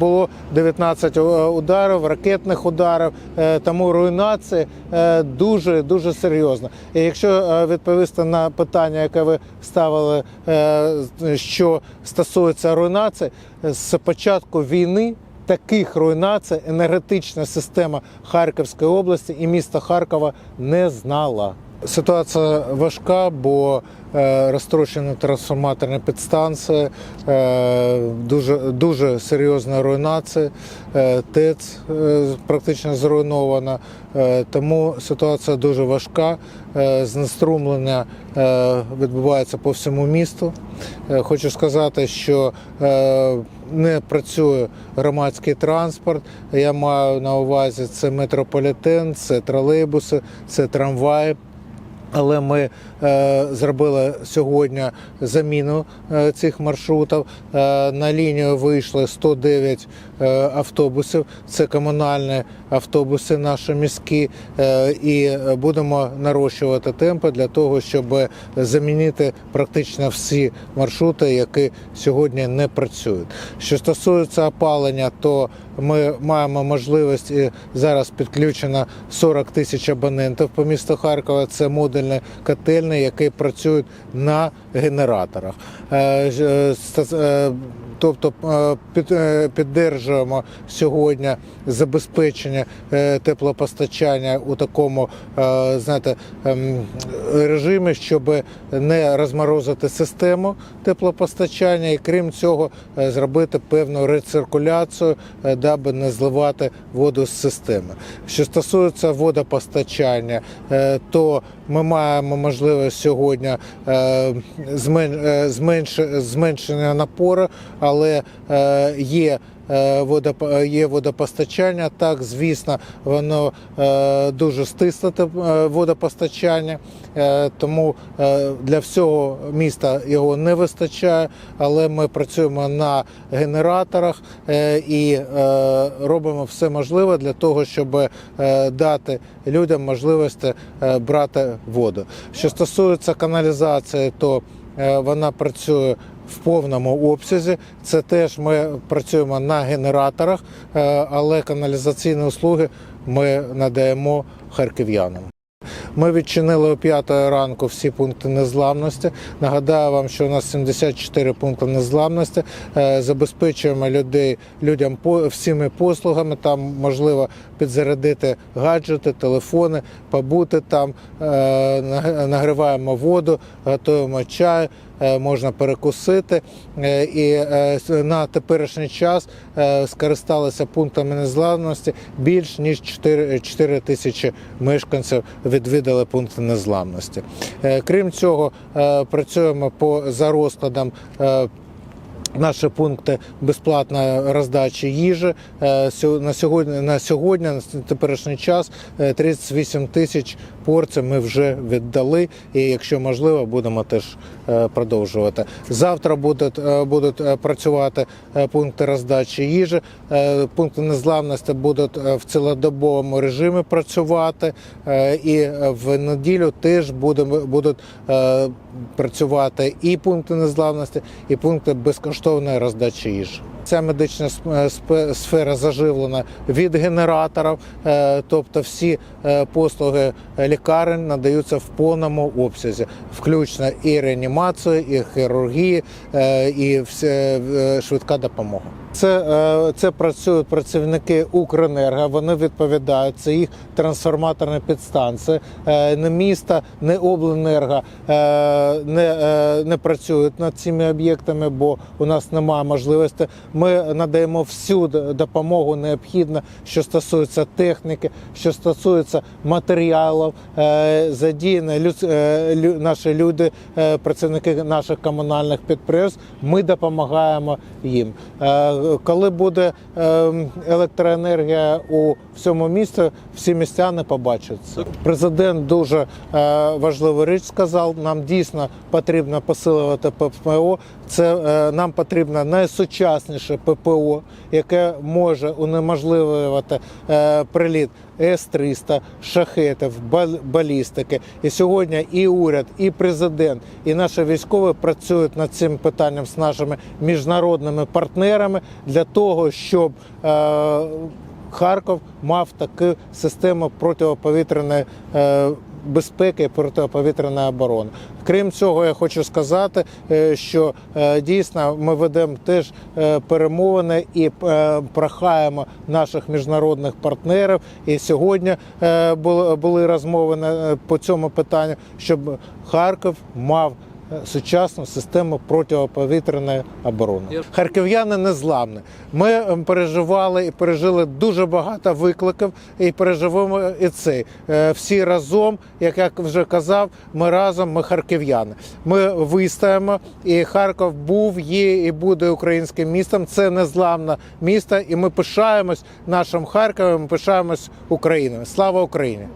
Було 19 ударів, ракетних ударів, е, тому руйнація е, дуже дуже серйозна. І якщо е, відповісти на питання, яке ви ставили, е, що стосується руйнації, з початку війни таких руйнацій енергетична система Харківської області і міста Харкова не знала. Ситуація важка, бо е, розтрощені трансформаторні підстанції, е, дуже, дуже серйозна руйнація, е, ТЕЦ практично зруйнована, тому ситуація дуже важка. Знеструмлення відбувається по всьому місту. Хочу сказати, що не працює громадський транспорт. Я маю на увазі це метрополітен, це тролейбуси, це трамваї. Але ми е, зробили сьогодні заміну е, цих маршрутів. Е, на лінію вийшли 109 е, автобусів. Це комунальні автобуси, наші міські, е, і будемо нарощувати темпи для того, щоб замінити практично всі маршрути, які сьогодні не працюють. Що стосується опалення, то ми маємо можливість і зараз підключено 40 тисяч абонентів по місту Харкова. Це модульні котельні, які працюють на генераторах. Е, е, е, Тобто піддержуємо сьогодні забезпечення теплопостачання у такому знаєте, ем, режимі, щоб не розморозити систему теплопостачання, і крім цього, зробити певну рециркуляцію, даби не зливати воду з системи. Що стосується водопостачання, то ми маємо можливість сьогодні е, е, зменш- зменшення напору, але е, є. Е, водоп- Є водопостачання, так звісно, воно е, дуже стисле те- е, водопостачання, е, тому е, для всього міста його не вистачає, але ми працюємо на генераторах е, і е, робимо все можливе для того, щоб е, дати людям можливість е, брати воду. Що стосується каналізації, то е, вона працює в повному обсязі. Це теж ми працюємо на генераторах, е, але каналізаційні услуги ми надаємо харків'янам. Ми відчинили о 5 ранку всі пункти незламності. Нагадаю вам, що у нас 74 пункти незламності. Е, Забезпечуємо людей людям всіми послугами. Там можливо підзарядити гаджети, телефони, побути там, е, наг- нагріваємо воду, готуємо чай. Е, Можна перекусити Е, і е, на теперішній час скористалися пунктами незламності більш ніж 4, 4 тисячі мешканців відвідали пункти незламності. Крім цього, працюємо по за розкладам. Е, Наші пункти безплатної роздачі їжі Е, на сьогодні на сьогодні на теперішній час е, 38 тисяч порцій ми вже віддали. І якщо можливо, будемо теж е, продовжувати. Завтра будуть е, будуть е, працювати е, пункти роздачі їжі. Е, Пункти незламності будуть е, в цілодобовому режимі працювати. Е, І в неділю теж будемо будуть е, працювати і пункти незламності, і пункти безкоштовної роздачі їжі. Ця медична е, сфера заживлена від генераторів, е, тобто всі е, послуги лікарень надаються в повному обсязі, включно і реанімацію, і хірургії, і швидка допомога. Це, е, це працюють працівники Укренерго. Вони відповідають. Це їх трансформаторні підстанції. Е, Не міста, не обленерго е, не, не працюють над цими об'єктами, бо у нас немає можливості. Ми надаємо всю допомогу необхідну, що стосується техніки, що стосується матеріалів. Задіяні люд, наші люди, працівники наших комунальних підприємств. Ми допомагаємо їм. Коли буде е, електроенергія у всьому місті, всі містяни побачать це. Президент дуже е, важливу річ сказав. Нам дійсно потрібно посилювати ППО. Це е, нам потрібно найсучасніше ППО, яке може унеможливувати е, приліт С-300, шахетів, бал- балістики. І сьогодні і уряд, і президент, і наші військові працюють над цим питанням з нашими міжнародними партнерами для того, щоб е, Харків мав таку систему протиповітряної е, безпеки протиповітряної оборони. Крім цього, я хочу сказати, е, що е, дійсно ми ведемо теж е, перемовини і прохаємо наших міжнародних партнерів. І сьогодні були, розмови по цьому питанню, щоб Харків мав. Е, Сучасну систему протиповітряної оборони харків'яни незламні. Ми ем, переживали і пережили дуже багато викликів, і переживемо і цей. Е, Всі разом, як я вже казав, ми разом, ми харків'яни. Ми вистоїмо, і Харків був, є і буде українським містом. Це незламне місто, і ми пишаємось нашим Харковом, ми пишаємось Україною. Слава Україні!